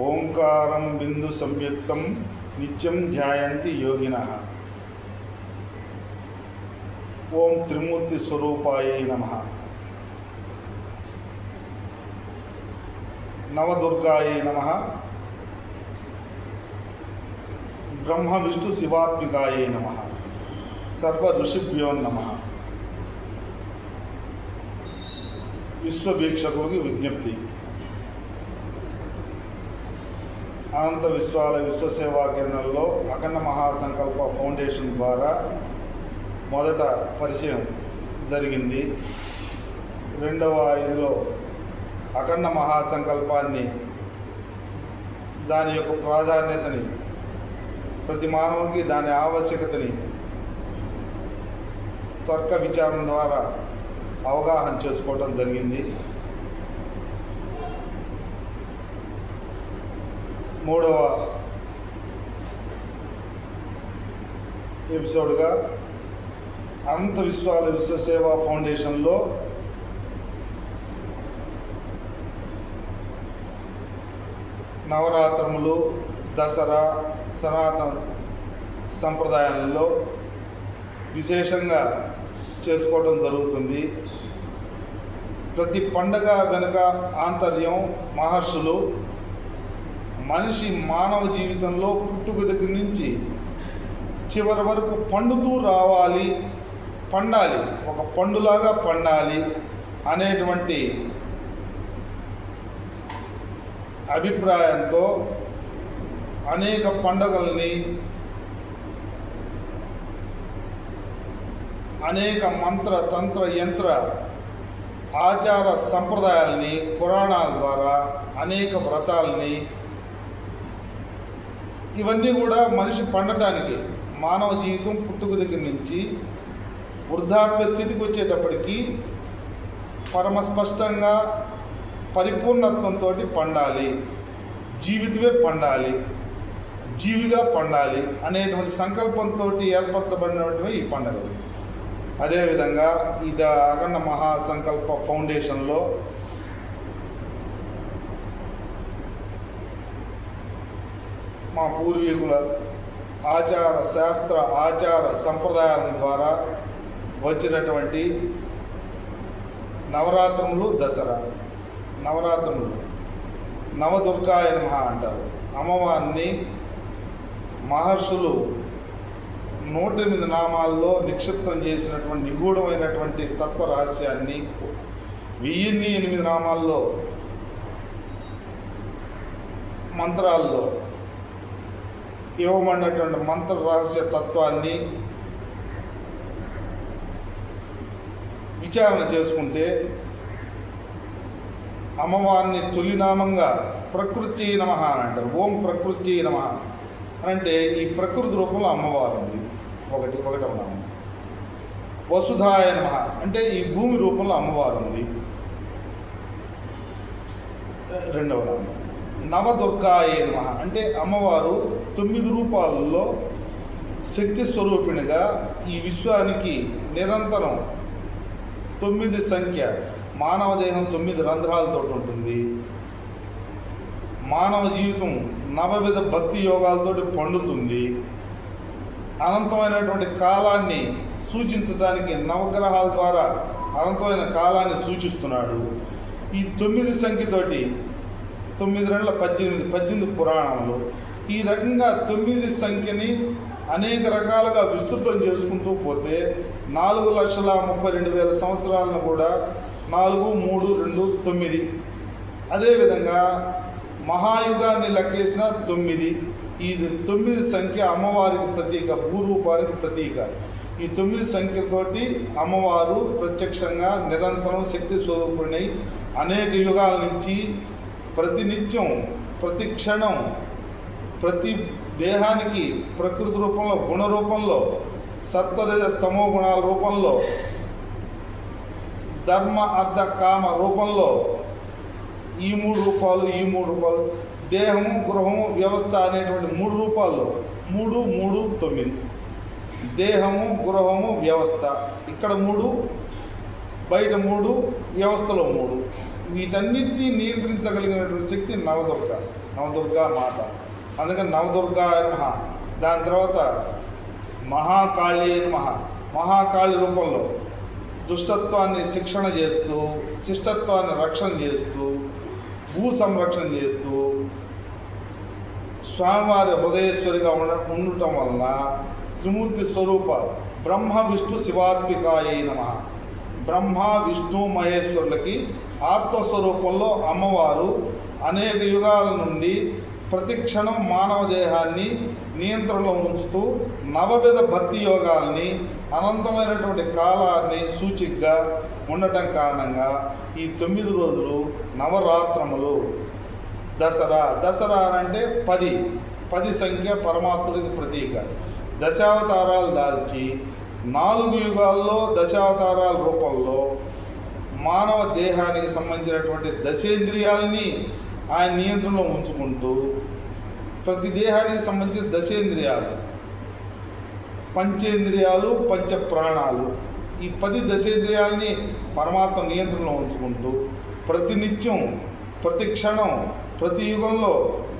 ఓంకారం బిందు సంయుక్తం నిత్యం ధ్యాయంతి యోగిన ఓం త్రిమూర్తి స్వరూపాయ నమ నవదుర్గాయ నమ బ్రహ్మ విష్ణు శివాత్మికాయ నమ సర్వ ఋషిభ్యో నమ విశ్వవీక్షకుడికి విజ్ఞప్తి అనంత విశ్వాల విశ్వసేవా కేంద్రంలో అఖండ మహాసంకల్ప ఫౌండేషన్ ద్వారా మొదట పరిచయం జరిగింది. రెండవ ఐదులో అఖండ మహాసంకల్పాన్ని దాని యొక్క ప్రాధాన్యతని ప్రతి మానవునికి దాని ఆవశ్యకతని తర్క విచారణ ద్వారా అవగాహన చేసుకోవడం జరిగింది. మూడవ ఎపిసోడ్గా అనంత విశ్వాల విశ్వసేవా ఫౌండేషన్లో నవరాత్రములు దసరా సనాతన సంప్రదాయాలలో విశేషంగా చేసుకోవడం జరుగుతుంది. ప్రతి పండగ వెనుక ఆంతర్యం మహర్షులు మనిషి మానవ జీవితంలో పుట్టుక దగ్గర నుంచి చివరి వరకు పండుతూ రావాలి పండాలి. ఒక పండులాగా పండాలి అనేటువంటి అభిప్రాయంతో అనేక పండుగల్ని అనేక మంత్ర తంత్ర యంత్ర ఆచార సంప్రదాయాల్ని పురాణాల ద్వారా అనేక వ్రతాలని ఇవన్నీ కూడా మనిషి పండటానికి మానవ జీవితం పుట్టుక దగ్గర నుంచి వృద్ధాప్య స్థితికి వచ్చేటప్పటికీ పరమ స్పష్టంగా పరిపూర్ణత్వంతో పండాలి. జీవితమే పండాలి. జీవిగా పండాలి అనేటువంటి సంకల్పంతో ఏర్పరచబడినటువంటి ఈ పండుగలు. అదేవిధంగా ఇది అఖండ మహాసంకల్ప ఫౌండేషన్లో మా పూర్వీకుల ఆచార శాస్త్ర ఆచార సంప్రదాయాల ద్వారా వచ్చినటువంటి నవరాత్రములు దసరా. నవరాత్రములు నవదుర్గాయ నమః అంటారు. అమ్మవారిని మహర్షులు నూట ఎనిమిది నామాల్లో నిక్షిప్తం చేసినటువంటి నిగూఢమైనటువంటి తత్వ రహస్యాన్ని వెయ్యిన్ని ఎనిమిది నామాల్లో మంత్రాల్లో ఇవ్వమన్నటువంటి మంత్ర రహస్య తత్వాన్ని విచారణ చేసుకుంటే అమ్మవారిని తొలినామంగా ప్రకృతి నమ అని అంటారు. ఓం ప్రకృతి నమ అంటే ఈ ప్రకృతి రూపంలో అమ్మవారు ఉంది. ఒకటి ఒకటవ నామం. వసుధాయ నమ అంటే ఈ భూమి రూపంలో అమ్మవారు ఉంది. రెండవ నామం. నవదుర్గాయే నమ. అంటే అమ్మవారు తొమ్మిది రూపాలలో శక్తి స్వరూపిణిగా ఈ విశ్వానికి నిరంతరం తొమ్మిది సంఖ్య మానవ దేహం తొమ్మిది రంధ్రాలతో ఉంటుంది. మానవ జీవితం నవవిధ భక్తి యోగాలతో పండుతుంది. అనంతమైనటువంటి కాలాన్ని సూచించడానికి నవగ్రహాల ద్వారా అనంతమైన కాలాన్ని సూచిస్తున్నాడు. ఈ తొమ్మిది సంఖ్యతోటి తొమ్మిది రెండుల పద్దెనిమిది పద్దెనిమిది పురాణాలు. ఈ రకంగా తొమ్మిది సంఖ్యని అనేక రకాలుగా విస్తృతం చేసుకుంటూ పోతే నాలుగు లక్షల ముప్పై రెండు వేల సంవత్సరాలను కూడా నాలుగు మూడు రెండు తొమ్మిది. అదేవిధంగా మహాయుగాన్ని లెక్కేసిన తొమ్మిది. ఈ తొమ్మిది సంఖ్య అమ్మవారికి ప్రతీక భూరూపానికి ప్రతీక. ఈ తొమ్మిది సంఖ్యతోటి అమ్మవారు ప్రత్యక్షంగా నిరంతరం శక్తి స్వరూపుడినై అనేక యుగాల నుంచి ప్రతినిత్యం ప్రతి క్షణం ప్రతి దేహానికి ప్రకృతి రూపంలో గుణ రూపంలో సత్వరజ స్తమో గుణాల రూపంలో ధర్మ అర్థ కామ రూపంలో ఈ మూడు రూపాలు ఈ మూడు రూపాలు దేహము గృహము వ్యవస్థ అనేటువంటి మూడు రూపాల్లో మూడు మూడు తొమ్మిది. దేహము గృహము వ్యవస్థ. ఇక్కడ మూడు బయట మూడు వ్యవస్థలో మూడు. వీటన్నిటినీ నియంత్రించగలిగినటువంటి శక్తి నవదుర్గ నవదుర్గ మాత. అందుకని నవదుర్గా నమః. దాని తర్వాత మహాకాళి నమః. మహాకాళి రూపంలో దుష్టత్వాన్ని శిక్షణ చేస్తూ శిష్టత్వాన్ని రక్షణ చేస్తూ భూ సంరక్షణ చేస్తూ స్వామివారి హృదయేశ్వరిగా ఉండ ఉండటం వలన త్రిమూర్తి స్వరూప బ్రహ్మ విష్ణు శివాత్మికాయ నమ. బ్రహ్మ విష్ణు మహేశ్వరులకి ఆత్మస్వరూపంలో అమ్మవారు అనేక యుగాల నుండి ప్రతిక్షణం మానవ దేహాన్ని నియంత్రణలో ఉంచుతూ నవవిధ భక్తి యోగాల్ని అనంతమైనటువంటి కాలాన్ని సూచికగా ఉండటం కారణంగా ఈ తొమ్మిది రోజులు నవరాత్రములు. దసరా దసరా అంటే పది పది సంఖ్య పరమాత్ముడికి ప్రతీక. దశావతారాలు దాల్చి నాలుగు యుగాల్లో దశావతారాల రూపంలో మానవ దేహానికి సంబంధించినటువంటి దశేంద్రియాలని ఆయన నియంత్రణలో ఉంచుకుంటూ ప్రతి దేహానికి సంబంధించిన దశేంద్రియాలు పంచేంద్రియాలు పంచ ప్రాణాలు ఈ పది దశేంద్రియాలని పరమాత్మ నియంత్రణలో ఉంచుకుంటూ ప్రతినిత్యం ప్రతి క్షణం ప్రతి యుగంలో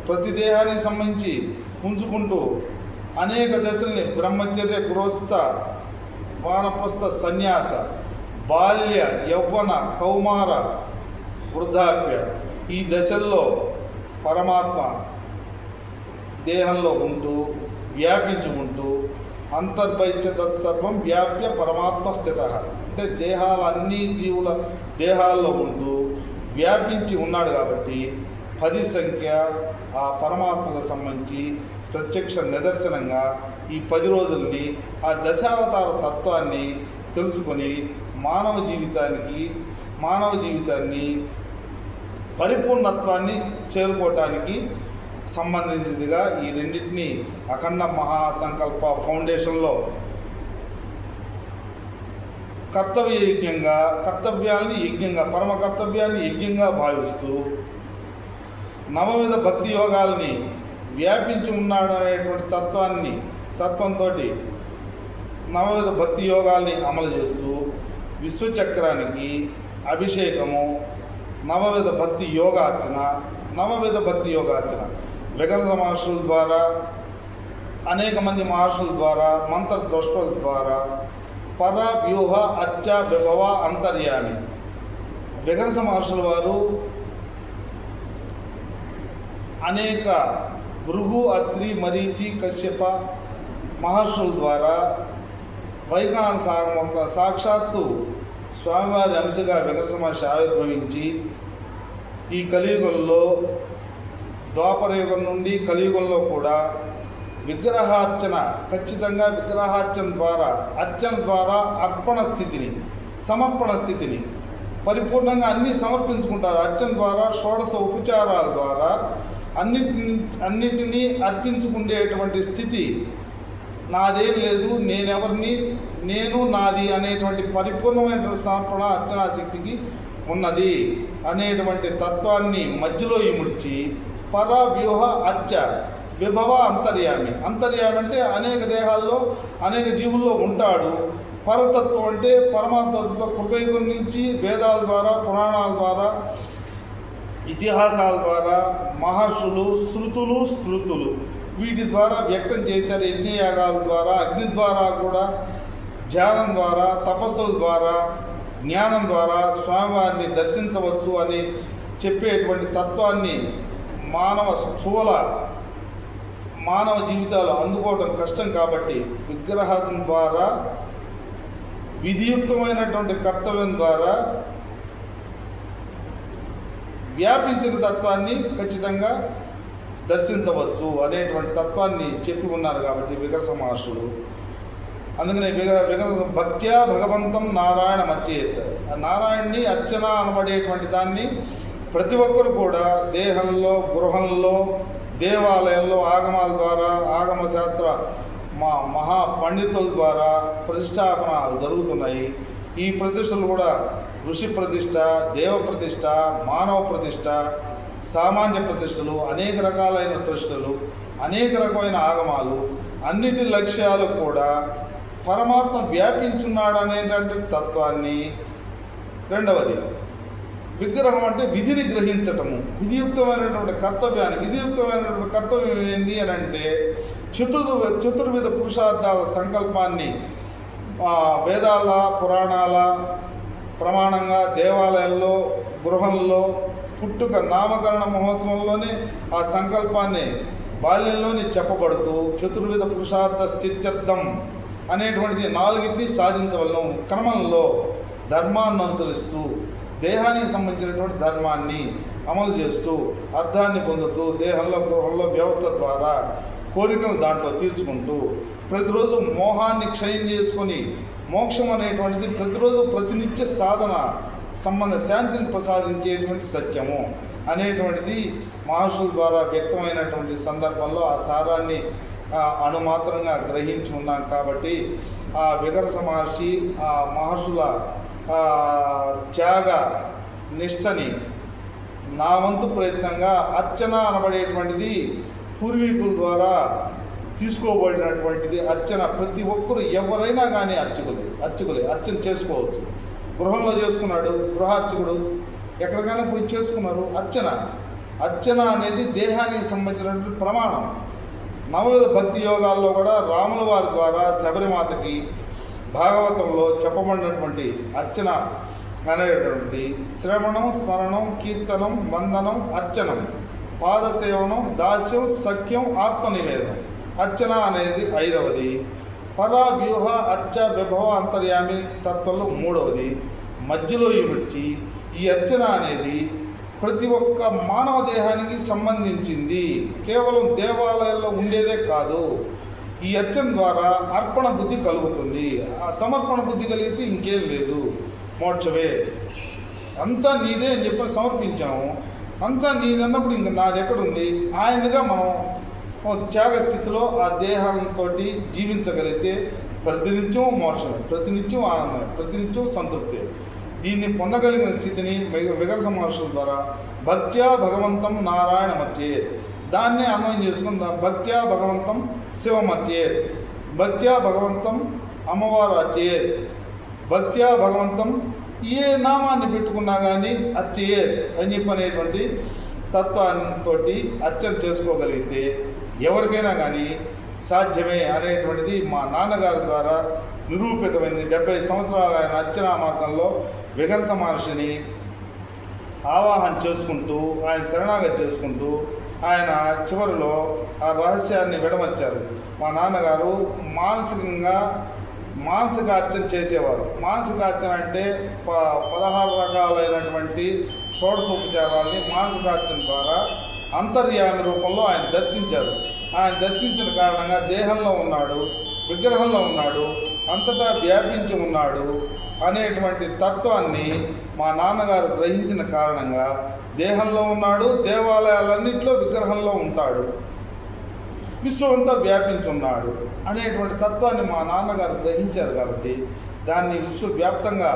ప్రతి దేహానికి సంబంధించి ఉంచుకుంటూ అనేక దశల్ని బ్రహ్మచర్య గృహస్థ వానప్రస్థ సన్యాస బాల్య యవ్వన కౌమార వృద్ధాప్య ఈ దశల్లో పరమాత్మ దేహంలో ఉంటూ వ్యాపించుకుంటూ ఉంటూ అంతర్బైత్య తత్సర్వం వ్యాప్య పరమాత్మ స్థిత. అంటే దేహాల అన్ని జీవుల దేహాల్లో ఉంటూ వ్యాపించి ఉన్నాడు కాబట్టి పది సంఖ్య ఆ పరమాత్మకు సంబంధించి ప్రత్యక్ష నిదర్శనంగా ఈ పది రోజుల్ని ఆ దశావతార తత్వాన్ని తెలుసుకొని మానవ జీవితానికి మానవ జీవితాన్ని పరిపూర్ణత్వాన్ని చేరుకోవటానికి సంబంధించిందిగా ఈ రెండింటిని అఖండ మహాసంకల్ప ఫౌండేషన్లో కర్తవ్య యజ్ఞంగా కర్తవ్యాన్ని యజ్ఞంగా పరమ కర్తవ్యాన్ని యజ్ఞంగా భావిస్తూ నవవిధ భక్తి యోగాల్ని వ్యాపించి ఉన్నాడు అనేటువంటి తత్వాన్ని తత్వంతో నవవిధ భక్తి యోగాల్ని అమలు చేస్తూ విశ్వచక్రానికి అభిషేకము నవవిధ భక్తి యోగార్చన నవవిధ భక్తి యోగార్చన. విగరజ మహర్షుల ద్వారా అనేక మంది మహర్షుల ద్వారా మంత్రద్రష్టుల ద్వారా పర వ్యూహ అచ్చ విభవ అంతర్యామి. విగరస మహర్షుల వారు అనేక భృగు అత్రి మరీచి కశ్యప మహర్షుల ద్వారా వైఖాన సాగమ సాక్షాత్తు స్వామివారి అంశగా వికర్ష మహర్షి ఆవిర్భవించి ఈ కలియుగంలో ద్వాపరయుగం నుండి కలియుగంలో కూడా విగ్రహార్చన ఖచ్చితంగా విగ్రహార్చన ద్వారా అర్చన ద్వారా అర్పణ స్థితిని సమర్పణ స్థితిని పరిపూర్ణంగా అన్నీ సమర్పించుకుంటారు. అర్చన ద్వారా షోడశ ఉపచారాల ద్వారా అన్నిటిని అన్నిటినీ అర్పించుకునేటువంటి స్థితి నాదేం లేదు నేనెవరిని నేను నాది అనేటువంటి పరిపూర్ణమైనటువంటి సమర్పణ అర్చనా శక్తికి ఉన్నది అనేటువంటి తత్వాన్ని మధ్యలో ఇముడ్చి పర వ్యూహ అర్చ విభవ అంతర్యామి. అంతర్యామి అంటే అనేక దేహాల్లో అనేక జీవుల్లో ఉంటాడు. పరతత్వం అంటే పరమాత్మతో కృతయుగం నుంచి వేదాల ద్వారా పురాణాల ద్వారా ఇతిహాసాల ద్వారా మహర్షులు శృతులు స్మృతులు. వీటి ద్వారా వ్యక్తం చేశారు. యజ్ఞయాగాల ద్వారా అగ్ని ద్వారా కూడా ధ్యానం ద్వారా తపస్సుల ద్వారా జ్ఞానం ద్వారా స్వామివారిని దర్శించవచ్చు అని చెప్పేటువంటి తత్వాన్ని మానవ స్థూల మానవ జీవితాలు అందుకోవడం కష్టం కాబట్టి విగ్రహం ద్వారా విధియుక్తమైనటువంటి కర్తవ్యం ద్వారా వ్యాపించిన తత్వాన్ని ఖచ్చితంగా దర్శించవచ్చు అనేటువంటి తత్వాన్ని చెప్పి ఉన్నారు కాబట్టి వికస మహర్షులు అందుకనే విగ విగ భక్త్యా భగవంతం నారాయణ మధ్యేత్. నారాయణ్ణి అర్చన అనబడేటువంటి దాన్ని ప్రతి ఒక్కరు కూడా దేహంలో గృహంలో దేవాలయంలో ఆగమాల ద్వారా ఆగమ శాస్త్ర మా మహా పండితుల ద్వారా ప్రతిష్టాపనలు జరుగుతున్నాయి. ఈ ప్రతిష్టలు కూడా ఋషి ప్రతిష్ట దేవ ప్రతిష్ట మానవ ప్రతిష్ట సామాన్య ప్రతిష్టలు అనేక రకాలైన ప్రతిష్టలు అనేక రకమైన ఆగమాలు అన్నిటి లక్ష్యాలు కూడా పరమాత్మ వ్యాపించున్నాడు అనేటువంటి తత్వాన్ని రెండవది విగ్రహం అంటే విధిని గ్రహించటము విధియుక్తమైనటువంటి కర్తవ్యాన్ని విధియుక్తమైనటువంటి కర్తవ్యం ఏంది అని అంటే చతుర్వ చతుర్విధ పురుషార్థాల సంకల్పాన్ని వేదాల పురాణాల ప్రమాణంగా దేవాలయాల్లో గృహంలో పుట్టుక నామకరణ మహోత్సవంలోనే ఆ సంకల్పాన్ని బాల్యంలోనే చెప్పబడుతూ చతుర్విధ పురుషార్థ స్థిత్యర్థం అనేటువంటిది నాలుగింటిని సాధించవలం క్రమంలో ధర్మాన్ని అనుసరిస్తూ దేహానికి సంబంధించినటువంటి ధర్మాన్ని అమలు చేస్తూ అర్థాన్ని పొందుతూ దేహంలో గృహంలో వ్యవస్థ ద్వారా కోరికలు దాంట్లో తీర్చుకుంటూ ప్రతిరోజు మోహాన్ని క్షయం చేసుకొని మోక్షం అనేటువంటిది ప్రతిరోజు ప్రతినిత్య సాధన సంబంధ శాంతిని ప్రసాదించేటువంటి సత్యము అనేటువంటిది మహర్షుల ద్వారా వ్యక్తమైనటువంటి సందర్భంలో ఆ సారాన్ని అణుమాత్రంగా గ్రహించి ఉన్నాం కాబట్టి ఆ విగరస మహర్షి ఆ మహర్షుల త్యాగ నిష్టని నా వంతు ప్రయత్నంగా అర్చన అనబడేటువంటిది పూర్వీకుల ద్వారా తీసుకోబడినటువంటిది అర్చన ప్రతి ఒక్కరు ఎవరైనా కానీ అర్చకులే అర్చకులే అర్చన చేసుకోవచ్చు. గృహంలో చేసుకున్నాడు గృహార్చకుడు ఎక్కడికైనా పోయి చేసుకున్నారు. అర్చన. అర్చన అనేది దేహానికి సంబంధించినటువంటి ప్రమాణం. నవవిధ భక్తి యోగాల్లో కూడా రాముల వారి ద్వారా శబరిమాతకి భాగవతంలో చెప్పబడినటువంటి అర్చన అనేటువంటిది శ్రవణం స్మరణం కీర్తనం వందనం అర్చనం పాదసేవనం దాస్యం సఖ్యం ఆత్మనివేదం. అర్చన అనేది ఐదవది. పరావ్యూహ అర్చ విభవ అంతర్యామి తత్వంలో మూడవది మధ్యలో ఇమిడ్చి ఈ అర్చన అనేది ప్రతి ఒక్క మానవ దేహానికి సంబంధించింది. కేవలం దేవాలయాల్లో ఉండేదే కాదు. ఈ అర్చన ద్వారా అర్పణ బుద్ధి కలుగుతుంది. ఆ సమర్పణ బుద్ధి కలిగితే ఇంకేం లేదు. మోక్షమే. అంతా నీదే అని చెప్పి సమర్పించాము. అంతా నీదన్నప్పుడు ఇంక నాది ఎక్కడుంది ఆయనగా మనం త్యాగ స్థితిలో ఆ దేహంతో జీవించగలిగితే ప్రతినిత్యం మోక్షం ప్రతినిత్యం ఆనందం ప్రతినిత్యం సంతృప్తి. దీన్ని పొందగలిగిన స్థితిని విగ- విగరస మహర్షుల ద్వారా భక్త్యా భగవంతం నారాయణ మర్చే దాన్ని అన్వయం చేసుకుందాం. భక్త్యా భగవంతం శివమర్చే భక్త్యా భగవంతం అమ్మవారు అచ్చే భక్త్యా భగవంతం ఏ నామాన్ని పెట్టుకున్నా కానీ అర్చయే అని చెప్పనేటువంటి తత్వంతో అర్చన చేసుకోగలిగితే ఎవరికైనా కానీ సాధ్యమే అనేటువంటిది మా నాన్నగారి ద్వారా నిరూపితమైంది. డెబ్బై సంవత్సరాల ఆయన అర్చనా మార్గంలో విగర్స మహర్షిని ఆవాహన చేసుకుంటూ ఆయన శరణాగతి చేసుకుంటూ ఆయన చివరిలో ఆ రహస్యాన్ని విడమర్చారు. మా నాన్నగారు మానసికంగా మానసిక అర్చన చేసేవారు. మానసిక అర్చన అంటే ప పదహారు రకాలైనటువంటి షోడశోపచారాల్ని మానసిక అర్చన ద్వారా అంతర్యామి రూపంలో ఆయన దర్శించారు. ఆయన దర్శించిన కారణంగా దేహంలో ఉన్నాడు విగ్రహంలో ఉన్నాడు అంతటా వ్యాపించి ఉన్నాడు అనేటువంటి తత్వాన్ని మా నాన్నగారు గ్రహించిన కారణంగా దేహంలో ఉన్నాడు దేవాలయాలన్నింటిలో విగ్రహంలో ఉంటాడు విశ్వమంతా వ్యాపించి ఉన్నాడు అనేటువంటి తత్వాన్ని మా నాన్నగారు గ్రహించారు కాబట్టి దాన్ని విశ్వవ్యాప్తంగా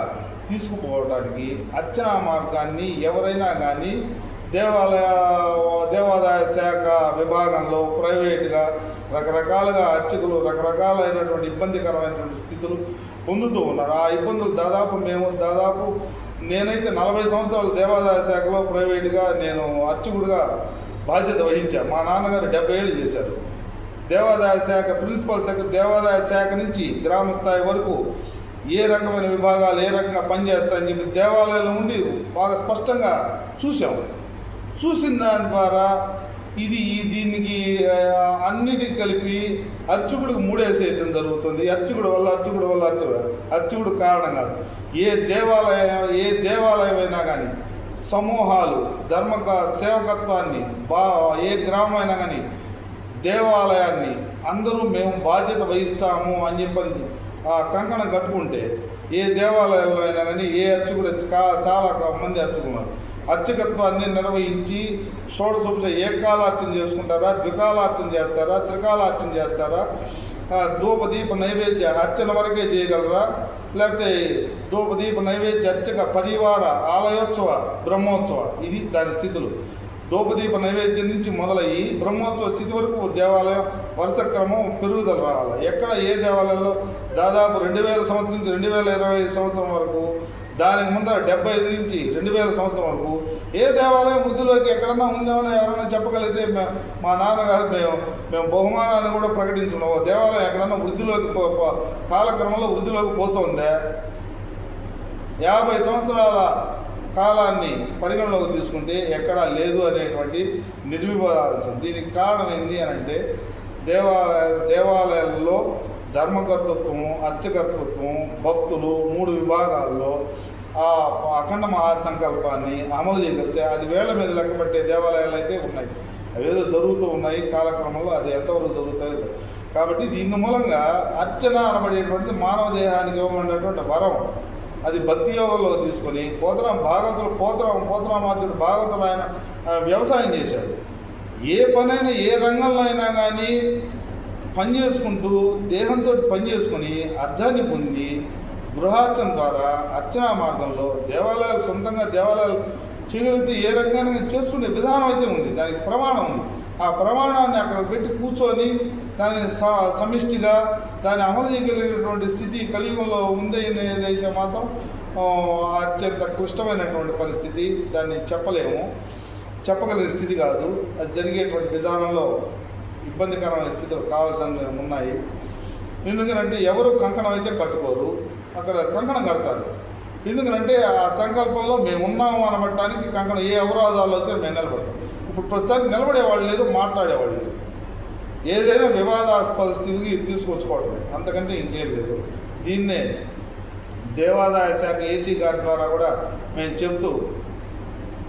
తీసుకుపోవడానికి అర్చనా మార్గాన్ని ఎవరైనా కానీ దేవాలయ దేవాదాయ శాఖ విభాగంలో ప్రైవేటుగా రకరకాలుగా అర్చకులు రకరకాలైనటువంటి ఇబ్బందికరమైనటువంటి స్థితులు పొందుతూ ఉన్నారు. ఆ ఇబ్బందులు దాదాపు మేము దాదాపు నేనైతే నలభై సంవత్సరాలు దేవాదాయ శాఖలో ప్రైవేటుగా నేను అర్చకుడిగా బాధ్యత వహించాను మా నాన్నగారు డెబ్బై ఏళ్ళు చేశారు. దేవాదాయ శాఖ ప్రిన్సిపల్ సెక్రటరీ దేవాదాయ శాఖ నుంచి గ్రామ స్థాయి వరకు ఏ రకమైన విభాగాలు ఏ రకంగా పనిచేస్తాయని చెప్పి దేవాలయంలో ఉండి బాగా స్పష్టంగా చూసాము చూసిన దాని ద్వారా ఇది దీనికి ఆ, అన్నిటికి కలిపి అర్చకుడికి మూడేసేయటం జరుగుతుంది. అర్చకుడు వల్ల అర్చకుడు వల్ల అర్చకుడు. అర్చకుడు కారణం కాదు. ఏ దేవాలయం ఏ దేవాలయం అయినా కానీ సమూహాలు ధర్మక సేవకత్వాన్ని బా ఏ గ్రామం అయినా కానీ దేవాలయాన్ని అందరూ మేము బాధ్యత వహిస్తాము అని చెప్పని ఆ కంకణం కట్టుకుంటే ఏ దేవాలయంలో అయినా కానీ ఏ అర్చకుడు చాలా మంది అర్చకున్నారు అర్చకత్వాన్ని నిర్వహించి షోడశోప ఏకాలార్చన చేసుకుంటారా ద్వికాలార్చన చేస్తారా త్రికాలార్చన చేస్తారా? ఆ, ధూపదీప నైవేద్య అర్చన వరకే చేయగలరా? లేకపోతే ధూపదీప నైవేద్య అర్చక పరివార ఆలయోత్సవ బ్రహ్మోత్సవ ఇది దాని స్థితులు. ధూపదీప నైవేద్యం నుంచి మొదలయ్యి బ్రహ్మోత్సవ స్థితి వరకు దేవాలయం వరుస క్రమం పెరుగుదల రావాలి. ఎక్కడ ఏ దేవాలయంలో దాదాపు రెండు వేల సంవత్సరం నుంచి రెండు వేల ఇరవై సంవత్సరం వరకు దానికి ముందర డెబ్బై ఐదు నుంచి రెండు వేల సంవత్సరం వరకు ఏ దేవాలయం వృద్ధిలోకి ఎక్కడన్నా ఉందేమో ఎవరైనా చెప్పగలిగితే మా నాన్నగారు మేము మేము బహుమానాన్ని కూడా ప్రకటించున్నాము దేవాలయం ఎక్కడన్నా వృద్ధిలోకి పో- కాలక్రమంలో వృద్ధిలోకి పోతుందే? యాభై సంవత్సరాల కాలాన్ని పరిగణలోకి తీసుకుంటే ఎక్కడా లేదు అనేటువంటి నిర్వివాదాల్సింది దీనికి కారణం ఏంటి అని అంటే దేవాలయ దేవాలయాల్లో ధర్మకర్తృత్వం అర్చకర్తృత్వం భక్తులు మూడు విభాగాల్లో ఆ అఖండ మహాసంకల్పాన్ని అమలు చేయగలిగితే అది వేళ్ళ మీద లెక్కబట్టే దేవాలయాలు అయితే ఉన్నాయి. అవేదో జరుగుతూ ఉన్నాయి కాలక్రమంలో అది ఎంతవరకు జరుగుతాయో కాబట్టి దీని మూలంగా అర్చన అనబడేటువంటిది మానవ దేహానికి ఇవ్వబడినటువంటి వరం. అది భక్తి యోగంలో తీసుకొని పోతరాం భాగవతులు పోతరాం పోతరామాచుడు భాగవతులు ఆయన వ్యవసాయం చేశాడు ఏ పనైనా ఏ రంగంలో అయినా కానీ పని చేసుకుంటూ దేహంతో పని చేసుకుని అర్థాన్ని పొంది గృహార్చన ద్వారా అర్చనా మార్గంలో దేవాలయాలు సొంతంగా దేవాలయాలు చేయగలిగితే ఏ రకంగా చేసుకునే విధానం అయితే ఉంది. దానికి ప్రమాణం ఉంది. ఆ ప్రమాణాన్ని అక్కడ పెట్టి కూర్చొని దాని స- సమిష్టిగా దాన్ని అమలు చేయగలిగినటువంటి స్థితి కలియుగంలో ఉంది అనేదైతే మాత్రం అత్యంత క్లిష్టమైనటువంటి పరిస్థితి. దాన్ని చెప్పలేము. చెప్పగలిగే స్థితి కాదు. అది జరిగేటువంటి విధానంలో ఇబ్బందికరమైన స్థితులు కావాల్సిన ఉన్నాయి. ఎందుకంటే ఎవరు కంకణం అయితే కట్టుకోరు అక్కడ కంకణం కడతారు. ఎందుకంటే ఆ సంకల్పంలో మేము ఉన్నాము అనబడటానికి కంకణం ఏ అవరోధాలు వచ్చినా మేము నిలబడతాం. ఇప్పుడు ప్రస్తుతానికి నిలబడేవాళ్ళు లేరు మాట్లాడేవాళ్ళు లేరు. ఏదైనా వివాదాస్పద స్థితికి తీసుకొచ్చుకోవడమే అంతకంటే ఇంకేం లేదు. దీన్నే దేవాదాయ శాఖ ఏసీ గారి ద్వారా కూడా మేము చెబుతూ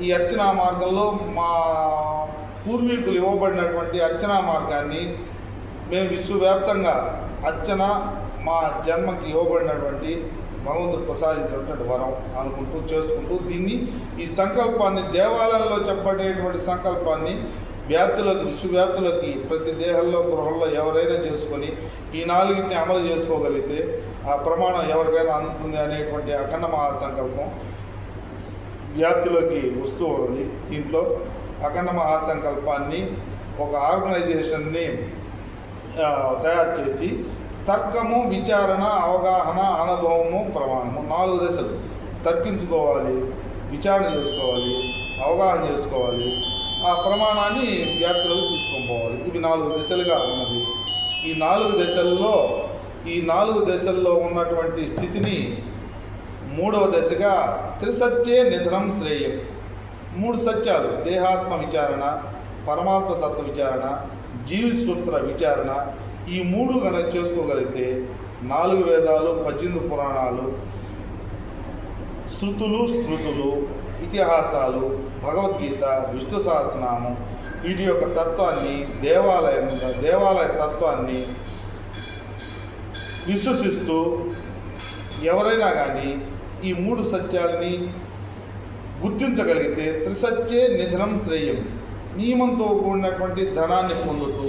ఈ అర్చనా మార్గంలో మా పూర్వీకులు ఇవ్వబడినటువంటి అర్చనా మార్గాన్ని మేము విశ్వవ్యాప్తంగా అర్చన మా జన్మకి ఇవ్వబడినటువంటి భగవంతుడు ప్రసాదించినటువంటి వరం అనుకుంటూ చేసుకుంటూ దీన్ని ఈ సంకల్పాన్ని దేవాలయాల్లో చెప్పబడేటువంటి సంకల్పాన్ని వ్యాప్తిలోకి విశ్వవ్యాప్తిలోకి ప్రతి దేహంలో గృహంలో ఎవరైనా చేసుకొని ఈ నాలుగింటిని అమలు చేసుకోగలిగితే ఆ ప్రమాణం ఎవరికైనా అందుతుంది అనేటువంటి అఖండ మహాసంకల్పం వ్యాప్తిలోకి వస్తూ ఉన్నది. దీంట్లో అఖండ మహాసంకల్పాన్ని ఒక ఆర్గనైజేషన్ని తయారు చేసి తర్కము విచారణ అవగాహన అనుభవము ప్రమాణము నాలుగు దశలు. తర్కించుకోవాలి విచారణ చేసుకోవాలి అవగాహన చేసుకోవాలి. ఆ ప్రమాణాన్ని వ్యాప్తిలోకి తీసుకొని పోవాలి. ఇవి నాలుగు దశలుగా ఉన్నది. ఈ నాలుగు దశల్లో ఈ నాలుగు దశల్లో ఉన్నటువంటి స్థితిని మూడవ దశగా త్రిసత్యే నిధనం శ్రేయం. మూడు సత్యాలు. దేహాత్మ విచారణ పరమాత్మ తత్వ విచారణ జీవిసూత్ర విచారణ. ఈ మూడు కనుక చేసుకోగలిగితే నాలుగు వేదాలు పద్దెనిమిది పురాణాలు శృతులు స్మృతులు ఇతిహాసాలు భగవద్గీత విష్ణు సహస్రనామం వీటి యొక్క తత్వాన్ని దేవాలయం దేవాలయ తత్వాన్ని విశ్వసిస్తూ ఎవరైనా కానీ ఈ మూడు సత్యాలని గుర్తించగలిగితే త్రిసత్యే నిధనం శ్రేయం. నియమంతో కూడినటువంటి ధనాన్ని పొందుతూ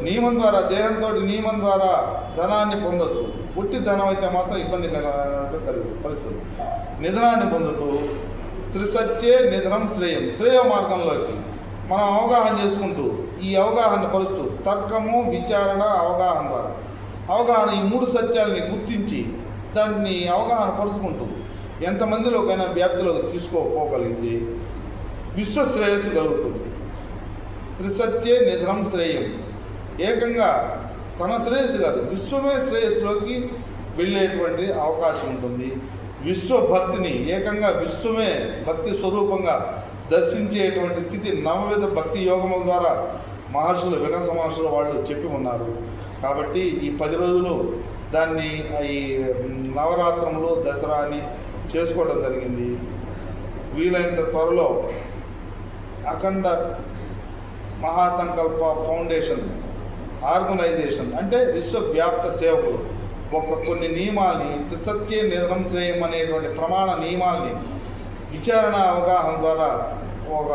నియమం ద్వారా దేహంతో నియమం ద్వారా ధనాన్ని పొందొచ్చు. పుట్టి ధనం అయితే మాత్రం ఇబ్బంది కలిగి పరిస్థితి. నిధనాన్ని పొందుతూ త్రిసత్యే నిధనం శ్రేయం. శ్రేయ మార్గంలోకి మనం అవగాహన చేసుకుంటూ ఈ అవగాహన పరుస్తూ తర్కము విచారణ అవగాహన ద్వారా. అవగాహన ఈ మూడు సత్యాలని గుర్తించి దాన్ని అవగాహన పరుచుకుంటూ ఎంతమందిలోకైనా వ్యాప్తిలోకి తీసుకోపోగలిగింది విశ్వశ్రేయస్సు కలుగుతుంది. త్రిసత్యే నిధనం శ్రేయం. ఏకంగా తన శ్రేయస్సు కాదు విశ్వమే శ్రేయస్సులోకి వెళ్ళేటువంటి అవకాశం ఉంటుంది. విశ్వభక్తిని ఏకంగా విశ్వమే భక్తి స్వరూపంగా దర్శించేటువంటి స్థితి నవవిధ భక్తి యోగముల ద్వారా మహర్షులు వికస మహర్షులు వాళ్ళు చెప్పి ఉన్నారు. కాబట్టి ఈ పది రోజులు దాన్ని ఈ నవరాత్రంలో దసరా అని చేసుకోవడం జరిగింది. వీలైనంత త్వరలో అఖండ మహాసంకల్ప ఫౌండేషన్ ఆర్గనైజేషన్ అంటే విశ్వవ్యాప్త సేవకులు ఒక కొన్ని నియమాల్ని త్రిసత్య నిధనం అనేటువంటి ప్రమాణ నియమాల్ని విచారణ అవగాహన ద్వారా ఒక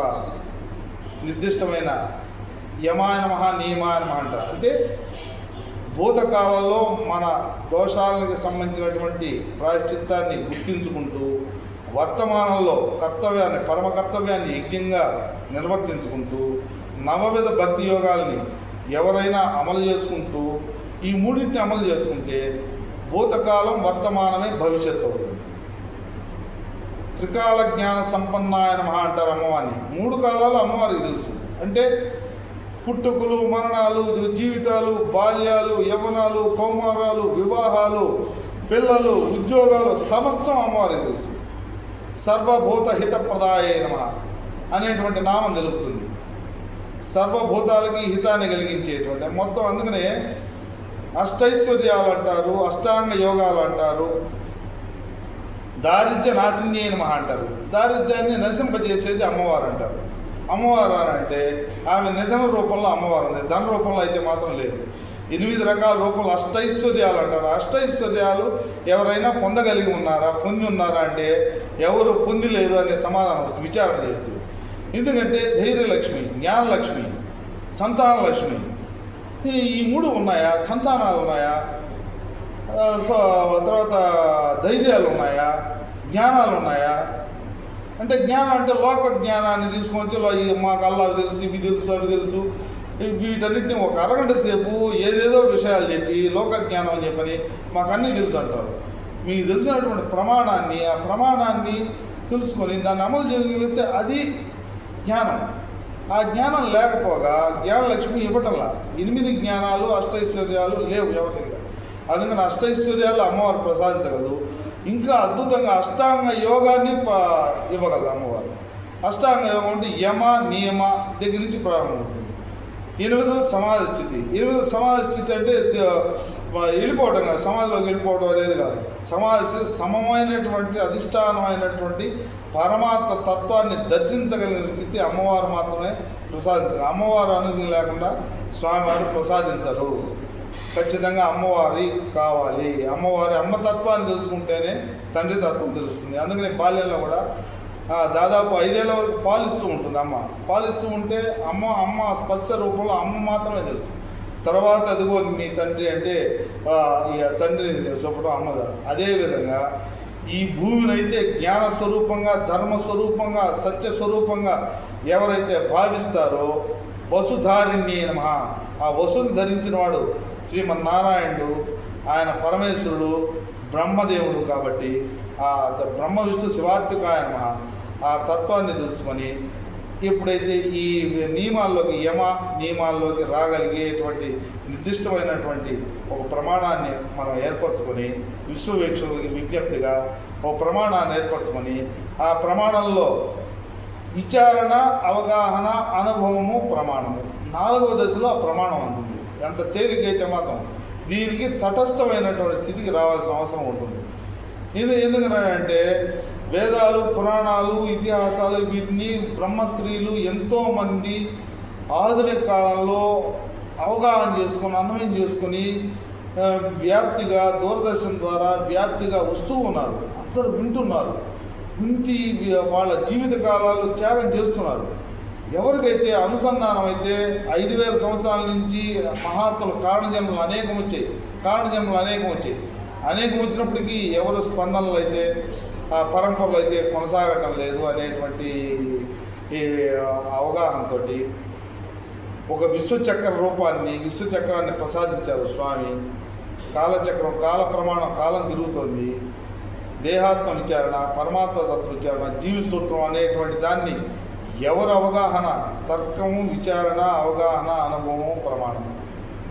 నిర్దిష్టమైన యమాయ నమః అంటారు. అంటే భూతకాలంలో మన దోషాలకు సంబంధించినటువంటి ప్రాయశ్చిత్తాన్ని గుర్తించుకుంటూ వర్తమానంలో కర్తవ్యాన్ని పరమ కర్తవ్యాన్ని యజ్ఞంగా నిర్వర్తించుకుంటూ నవవిధ భక్తి యోగాల్ని ఎవరైనా అమలు చేసుకుంటూ ఈ మూడింటిని అమలు చేసుకుంటే భూతకాలం వర్తమానమే భవిష్యత్తు అవుతుంది. త్రికాల జ్ఞాన సంపన్నాయ మహా అంటారు అమ్మవారిని. మూడు కాలాలు అమ్మవారికి తెలుసు. అంటే పుట్టుకలు మరణాలు జీవితాలు బాల్యాలు యవ్వనాలు కౌమారాలు వివాహాలు పిల్లలు ఉద్యోగాలు సమస్తం అమ్మవారికి తెలుసు. సర్వభూత హితప్రదాయ నమ అనేటువంటి నామం తెలుపుతుంది. సర్వభూతాలకి హితాన్ని కలిగించేటువంటి మొత్తం అందుకనే అష్టైశ్వర్యాలు అంటారు అష్టాంగ యోగాలు అంటారు దారిద్ర్య నాశిన్య అంటారు. దారిద్ర్యాన్ని నశింపజేసేది అమ్మవారు అంటారు. అమ్మవారు అని అంటే ఆమె నిధన రూపంలో అమ్మవారు ఉంది. ధన రూపంలో అయితే మాత్రం లేదు. ఎనిమిది రకాల రూపంలో అష్టైశ్వర్యాలు అంటారు. అష్టైశ్వర్యాలు ఎవరైనా పొందగలిగి ఉన్నారా పొంది ఉన్నారా అంటే ఎవరు పొంది లేరు అనే సమాధానం వస్తుంది విచారణ చేస్తూ ఎందుకంటే ధైర్యలక్ష్మి జ్ఞానలక్ష్మి సంతానలక్ష్మి. ఈ ఈ మూడు ఉన్నాయా? సంతానాలు ఉన్నాయా? సో తర్వాత ధైర్యాలు ఉన్నాయా? జ్ఞానాలు ఉన్నాయా? అంటే జ్ఞానం అంటే లోక జ్ఞానాన్ని తీసుకొని వచ్చి మాకు అల్లా తెలుసు ఇవి తెలుసు అవి తెలుసు. వీటన్నిటిని ఒక అరగంట సేపు ఏదేదో విషయాలు చెప్పి లోక జ్ఞానం అని చెప్పని మాకు అన్నీ తెలుసు అంటారు. మీకు తెలిసినటువంటి ప్రమాణాన్ని ఆ ప్రమాణాన్ని తెలుసుకొని దాన్ని అమలు చేయగలిగితే అది జ్ఞానం. ఆ జ్ఞానం లేకపోగా జ్ఞానలక్ష్మి ఇవ్వటంలా. ఎనిమిది జ్ఞానాలు అష్టైశ్వర్యాలు లేవు ఎవరి అందుకని అష్టైశ్వర్యాలు అమ్మవారు ప్రసాదించగలదు. ఇంకా అద్భుతంగా అష్టాంగ యోగాన్ని ప- ఇవ్వగలదు అమ్మవారు. అష్టాంగ యోగం అంటే యమ నియమ దగ్గర నుంచి ప్రారంభమవుతుంది ఎనిమిదో సమాధి స్థితి. ఎనిమిదో సమాధి స్థితి అంటే వెళ్ళిపోవటం కాదు. సమాధిలోకి వెళ్ళిపోవడం అనేది కాదు. సమాధి స్థితి సమమైనటువంటి అధిష్టానమైనటువంటి పరమాత్మ తత్వాన్ని దర్శించగలిగిన స్థితి అమ్మవారు మాత్రమే ప్రసాదించారు. అమ్మవారు అనుగ్రహం లేకుండా స్వామివారు ప్రసాదించరు. ఖచ్చితంగా అమ్మవారి కావాలి. అమ్మవారి అమ్మ తత్వాన్ని తెలుసుకుంటేనే తండ్రి తత్వం తెలుస్తుంది. అందుకని బాల్యంలో కూడా దాదాపు ఐదేళ్ళ వరకు పాలిస్తూ ఉంటుంది అమ్మ. పాలిస్తూ ఉంటే అమ్మ అమ్మ స్పర్శ రూపంలో అమ్మ మాత్రమే తెలుసు. తర్వాత అదిగో మీ తండ్రి అంటే ఆ, ఇక తండ్రిని చెప్పడం అమ్మద? అదేవిధంగా ఈ భూమినైతే జ్ఞాన స్వరూపంగా ధర్మ స్వరూపంగా సత్య స్వరూపంగా ఎవరైతే భావిస్తారో వసుధారిణ్యే నమ. ఆ వసుని ధరించిన వాడు శ్రీమన్నారాయణుడు ఆయన పరమేశ్వరుడు బ్రహ్మదేవుడు కాబట్టి ఆ బ్రహ్మ విష్ణు శివాత్మికాయ ఆయన ఆ తత్వాన్ని తెలుసుకొని ఎప్పుడైతే ఈ నియమాల్లోకి యమ నియమాల్లోకి రాగలిగేటువంటి నిర్దిష్టమైనటువంటి ఒక ప్రమాణాన్ని మనం ఏర్పరచుకొని విశ్వవీక్షకులకి విజ్ఞప్తిగా ఒక ప్రమాణాన్ని ఏర్పరచుకొని ఆ ప్రమాణంలో విచారణ అవగాహన అనుభవము ప్రమాణము. నాలుగవ దశలో ఆ ప్రమాణం ఉంటుంది ఎంత తేలికైతే మాత్రం దీనికి తటస్థమైనటువంటి స్థితికి రావాల్సిన అవసరం ఉంటుంది. ఇది ఎందుకనంటే వేదాలు పురాణాలు ఇతిహాసాలు వీటిని బ్రహ్మస్త్రీలు ఎంతోమంది ఆధునిక కాలంలో అవగాహన చేసుకొని అన్వయం చేసుకొని వ్యాప్తిగా దూరదర్శన్ ద్వారా వ్యాప్తిగా వస్తూ ఉన్నారు. అందరూ వింటున్నారు. వింటి వాళ్ళ జీవిత కాలాలు త్యాగం చేస్తున్నారు. ఎవరికైతే అనుసంధానం అయితే ఐదు వేల సంవత్సరాల నుంచి మహాత్ములు కారణజన్మలు అనేకం వచ్చాయి. కారణజన్మలు అనేకం వచ్చాయి. అనేకం వచ్చినప్పటికీ ఎవరు స్పందనలు అయితే ఆ పరంపరలు అయితే కొనసాగటం లేదు అనేటువంటి ఈ అవగాహనతో ఒక విశ్వచక్ర రూపాన్ని విశ్వచక్రాన్ని ప్రసాదించారు స్వామి. కాలచక్రం కాల ప్రమాణం కాలం తిరుగుతోంది. దేహాత్మ విచారణ పరమాత్మ తత్వ విచారణ జీవి సూత్రం అనేటువంటి దాన్ని ఎవరు అవగాహన? తర్కము విచారణ అవగాహన అనుభవం ప్రమాణం.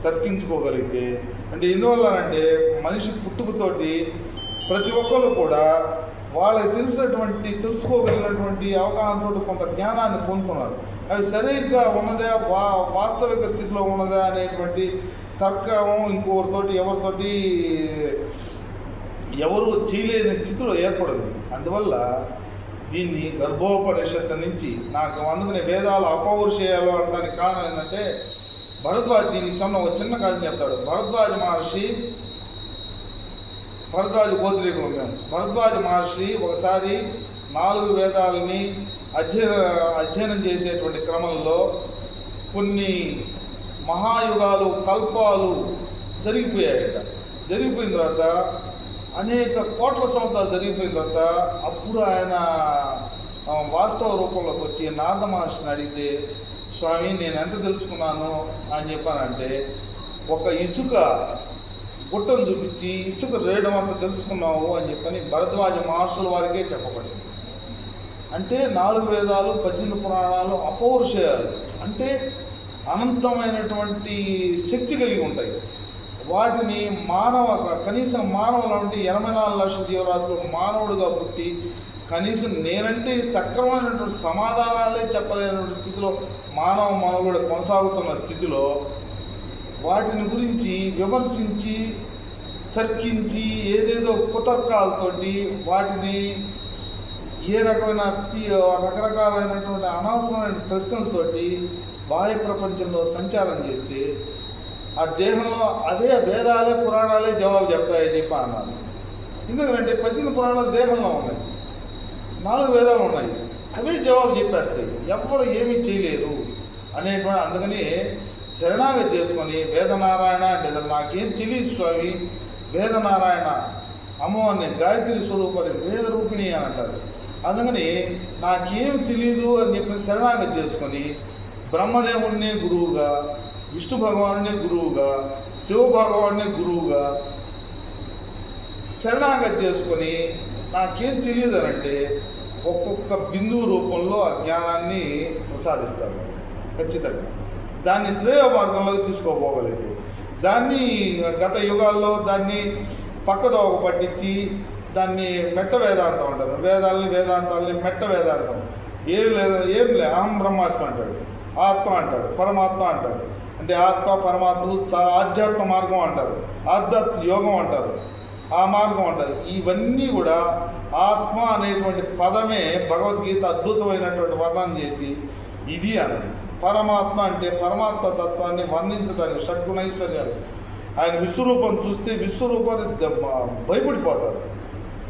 తర్కించుకోగలిగితే అంటే ఎందువల్లనంటే మనిషి పుట్టుకతోటి ప్రతి ఒక్కరు కూడా వాళ్ళకి తెలిసినటువంటి తెలుసుకోగలిగినటువంటి అవగాహనతో కొంత జ్ఞానాన్ని పొందుతున్నారు. అవి సరిగ్గా ఉన్నదా? వా వాస్తవిక స్థితిలో ఉన్నదా అనేటువంటి తర్కం ఇంకొకరితోటి ఎవరితోటి ఎవరు చేయలేని స్థితిలో ఏర్పడింది. అందువల్ల దీన్ని గర్భోపనిషత్తు నుంచి నాకు అందుకనే వేదాలు అపౌరుషేయాలు అనడానికి కారణం ఏంటంటే భరద్వాజ్ దీనికి చిన్న ఒక చిన్న కథ చెప్తాడు. భరద్వాజ మహర్షి భరద్వాజ గోత్రీకులు మేము. భరద్వాజ మహర్షి ఒకసారి నాలుగు వేదాలని అధ్యయన అధ్యయనం చేసేటువంటి క్రమంలో కొన్ని మహాయుగాలు కల్పాలు జరిగిపోయాయట. జరిగిపోయిన తర్వాత అనేక కోట్ల సంవత్సరాలు జరిగిపోయిన తర్వాత అప్పుడు ఆయన వాస్తవ రూపంలోకి వచ్చి నారద మహర్షిని అడిగితే స్వామి నేను ఎంత తెలుసుకున్నాను? అని చెప్పానంటే ఒక ఇసుక గుట్టను చూపించి ఇసుక రేయడం అంత తెలుసుకున్నావు? అని చెప్పని భరద్వాజ మహర్షుల వారికే చెప్పబడింది. అంటే నాలుగు వేదాలు పద్దెనిమిది పురాణాలు అపౌరుషయాలు. అంటే అనంతమైనటువంటి శక్తి కలిగి ఉంటాయి. వాటిని మానవ కనీసం మానవులు అంటే ఎనభై నాలుగు లక్షల జీవరాశులు మానవుడిగా పుట్టి కనీసం నేనంటే సక్రమైనటువంటి సమాధానాలే చెప్పలేనటువంటి స్థితిలో మానవ మనవుడు కొనసాగుతున్న స్థితిలో వాటిని గురించి విమర్శించి తర్కించి ఏదేదో కుతర్కాలతోటి వాటిని ఏ రకమైన రకరకాలైనటువంటి అనవసరమైన ప్రశ్నలతోటి బాహ్య ప్రపంచంలో సంచారం చేస్తే ఆ దేహంలో అవే వేదాలే పురాణాలే జవాబు చెప్తాయని చెప్పి అన్నారు. ఎందుకంటే పద్దెనిమిది పురాణాలు దేహంలో ఉన్నాయి. నాలుగు వేదాలు ఉన్నాయి. అవే జవాబు చెప్పేస్తాయి. ఎవ్వరు ఏమీ చేయలేరు అనేటువంటి అందుకని శరణాగతి చేసుకొని వేదనారాయణ అంటే నాకేం తెలియదు స్వామి. వేదనారాయణ అమ్మవారిని గాయత్రి స్వరూపాన్ని వేద రూపిణి అని అంటారు. అందుకని నాకేం తెలియదు అని చెప్పి శరణాగతి చేసుకొని బ్రహ్మదేవుణ్ణి గురువుగా విష్ణు భగవానుడే గురువుగా శివ భగవానుడే గురువుగా శరణాగతి చేసుకొని నాకేం తెలియదు అంటే ఒక్కొక్క బిందువు రూపంలో ఆ జ్ఞానాన్ని ప్రసాదిస్తారు. ఖచ్చితంగా. దాన్ని శ్రేయ మార్గంలోకి తీసుకోపోగలిగి దాన్ని గత యుగాల్లో దాన్ని పక్కదోవ పట్టించి దాన్ని మెట్ట వేదాంతం అంటారు. వేదాలని వేదాంతాలని మెట్ట వేదాంతం. ఏం లేదు ఏం లేదు అహం బ్రహ్మాస్మ అంటాడు. ఆత్మ అంటాడు పరమాత్మ అంటాడు. అంటే ఆత్మ పరమాత్మలు చాలా ఆధ్యాత్మ మార్గం అంటారు. ఆధ్యాత్మ యోగం అంటారు. ఆ మార్గం అంటారు. ఇవన్నీ కూడా ఆత్మ అనేటువంటి పదమే భగవద్గీత అద్భుతమైనటువంటి వర్ణన చేసి ఇది అన్నది. పరమాత్మ అంటే పరమాత్మ తత్వాన్ని వర్ణించడానికి షడ్గుణైశ్వర్యాలు. ఆయన విశ్వరూపం చూస్తే విశ్వరూపాన్ని ద- భయపడిపోతారు.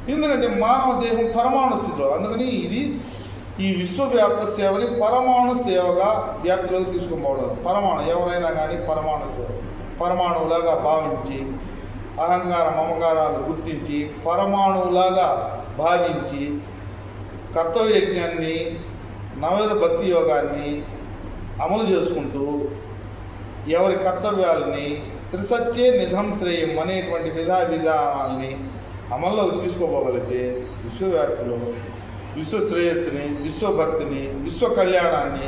ఎందుకంటే మానవ దేహం పరమాణు స్థితిలో. అందుకని ఇది ఈ విశ్వవ్యాప్త సేవని పరమాణు సేవగా వ్యాప్తిలోకి తీసుకుపోవడం పరమాణు ఎవరైనా కానీ పరమాణు సేవ పరమాణువులాగా భావించి అహంకార మమకారాలు గుర్తించి పరమాణువులాగా భావించి కర్తవ్యజ్ఞాన్ని నవవిధ భక్తి యోగాన్ని అమలు చేసుకుంటూ ఎవరి కర్తవ్యాలని త్రిసత్యే నిధనం శ్రేయం అనేటువంటి విధా విధానాలని అమల్లోకి తీసుకోపోగలిగితే విశ్వవ్యాప్తిలో విశ్వ శ్రేయస్సుని విశ్వభక్తిని విశ్వ కళ్యాణాన్ని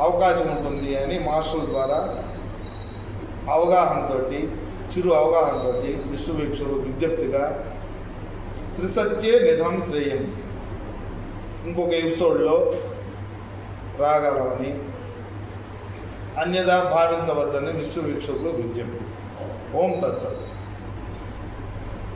అవకాశం ఉంటుంది అని మాస్టర్ల ద్వారా అవగాహనతో చిరు అవగాహనతో విశ్వభిక్షుడు విజ్ఞప్తిగా త్రిసత్యే నిధనం శ్రేయం. ఇంకొక ఎపిసోడ్లో రాగలవని అన్యదా భావించవద్దని విశ్వవీక్షకులు విజ్ఞప్తి. ఓం తత్సత్.